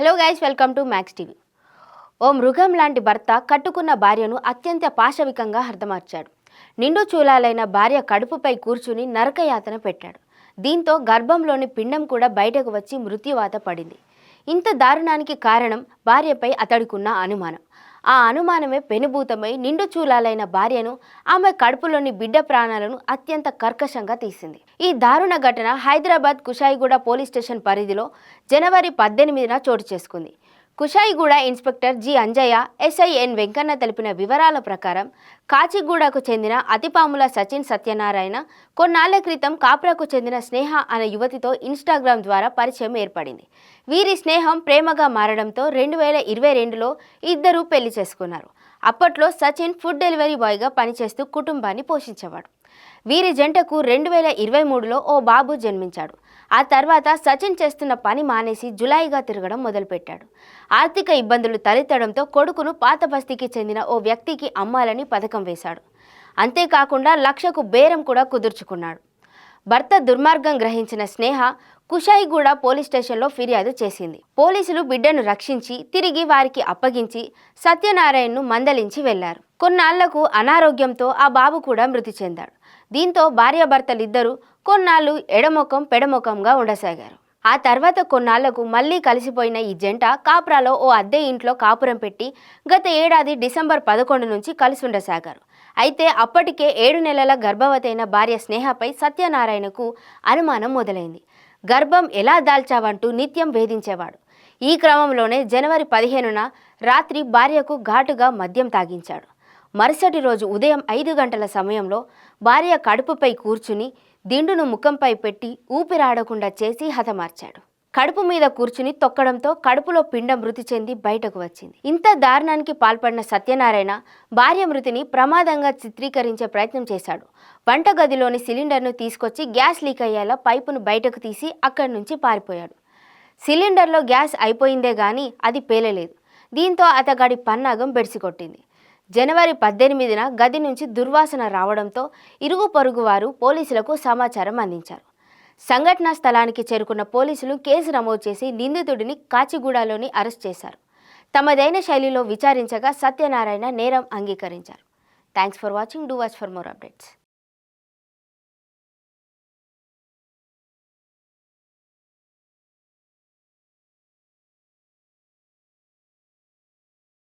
Hello guys welcome to Max TV ఓ మృగం లాంటి భర్త కట్టుకున్న భార్యను అత్యంత పాశవికంగా హర్దమార్చాడు. నిండు చూలాలైన భార్య కడుపుపై కూర్చుని నరకయాతన పెట్టాడు. దీంతో గర్భంలోని పిండం కూడా బయటకు వచ్చి మృత్యువాత పడింది. ఇంత దారుణానికి కారణం భార్యపై అతడికున్న అనుమానం. ఆ అనుమానమే పెనుభూతమై నిండు చూలాలైన భార్యను ఆమె కడుపులోని బిడ్డ ప్రాణాలను అత్యంత కర్కశంగా తీసింది. ఈ దారుణ ఘటన హైదరాబాద్ కుషాయిగూడ పోలీస్ స్టేషన్ పరిధిలో జనవరి పద్దెనిమిదిన చోటు చేసుకుంది. Kushaiguda inspector G. Anjaiah SIN Venkanna తెలిపిన వివరాల ప్రకారం కాచిగూడకు చెందిన అతిపాముల సచిన్ సత్యనారాయణ కొన్నాళ్ళ క్రితం కాప్రాకు చెందిన స్నేహ అనే యువతితో ఇన్స్టాగ్రామ్ ద్వారా పరిచయం ఏర్పడింది. వీరి స్నేహం ప్రేమగా మారడంతో రెండు వేల ఇరవై రెండులో ఇద్దరూ పెళ్ళి చేసుకున్నారు. అప్పట్లో సచిన్ ఫుడ్ డెలివరీ బాయ్గా పనిచేస్తూ కుటుంబాన్ని పోషించేవాడు. వీరి జంటకు రెండు వేల ఇరవై మూడులో ఓ బాబు జన్మించాడు. ఆ తర్వాత సచిన్ చేస్తున్న పని మానేసి జులాయిగా తిరగడం మొదలుపెట్టాడు. ఆర్థిక ఇబ్బందులు తలెత్తడంతో కొడుకును పాత బస్తీకి చెందిన ఓ వ్యక్తికి అమ్మాలని పథకం వేశాడు. అంతేకాకుండా లక్షకు బేరం కూడా కుదుర్చుకున్నాడు. భర్త దుర్మార్గం గ్రహించిన స్నేహ కుషాయిగూడ పోలీస్ స్టేషన్లో ఫిర్యాదు చేసింది. పోలీసులు బిడ్డను రక్షించి తిరిగి వారికి అప్పగించి సత్యనారాయణను మందలించి వెళ్ళారు. కొన్నాళ్ళకు అనారోగ్యంతో ఆ బాబు కూడా మృతి చెందాడు. దీంతో భార్యాభర్తలిద్దరూ కొన్నాళ్ళు ఎడముఖం పెడముఖంగా ఉండసాగారు. ఆ తర్వాత కొన్నాళ్ళకు మళ్ళీ కలిసిపోయిన ఈ జంట కాప్రాలో ఓ అద్దె ఇంట్లో కాపురం పెట్టి గత ఏడాది డిసెంబర్ పదకొండు నుంచి కలిసి ఉండసాగారు. అయితే అప్పటికే ఏడు నెలల గర్భవతైన భార్య స్నేహపై సత్యనారాయణకు అనుమానం మొదలైంది. గర్భం ఎలా దాల్చావంటూ నిత్యం వేధించేవాడు. ఈ క్రమంలోనే జనవరి పదిహేనున రాత్రి భార్యకు ఘాటుగా మద్యం తాగించాడు. మరుసటి రోజు ఉదయం ఐదు గంటల సమయంలో భార్య కడుపుపై కూర్చుని దిండును ముఖంపై పెట్టి ఊపిరాడకుండా చేసి హతమార్చాడు. కడుపు మీద కూర్చుని తొక్కడంతో కడుపులో పిండం మృతి చెంది బయటకు వచ్చింది. ఇంత దారుణానికి పాల్పడిన సత్యనారాయణ భార్య మృతిని ప్రమాదంగా చిత్రీకరించే ప్రయత్నం చేశాడు. వంటగదిలోని సిలిండర్ను తీసుకొచ్చి గ్యాస్ లీక్ అయ్యేలా పైపును బయటకు తీసి అక్కడి నుంచి పారిపోయాడు. సిలిండర్లో గ్యాస్ అయిపోయిందే గాని అది పేలలేదు. దీంతో అతగాడి పన్నాగం బెడిసికొట్టింది జనవరి పద్దెనిమిదిన గది నుంచి దుర్వాసన రావడంతో ఇరుగు పొరుగు వారు పోలీసులకు సమాచారం అందించారు. సంఘటనా స్థలానికి చేరుకున్న పోలీసులు కేసు నమోదు చేసి నిందితుడిని కాచిగూడలోని అరెస్ట్ చేశారు. తమదైన శైలిలో విచారించగా సత్యనారాయణ నేరం అంగీకరించారు. Thanks for watching. Do watch for more updates.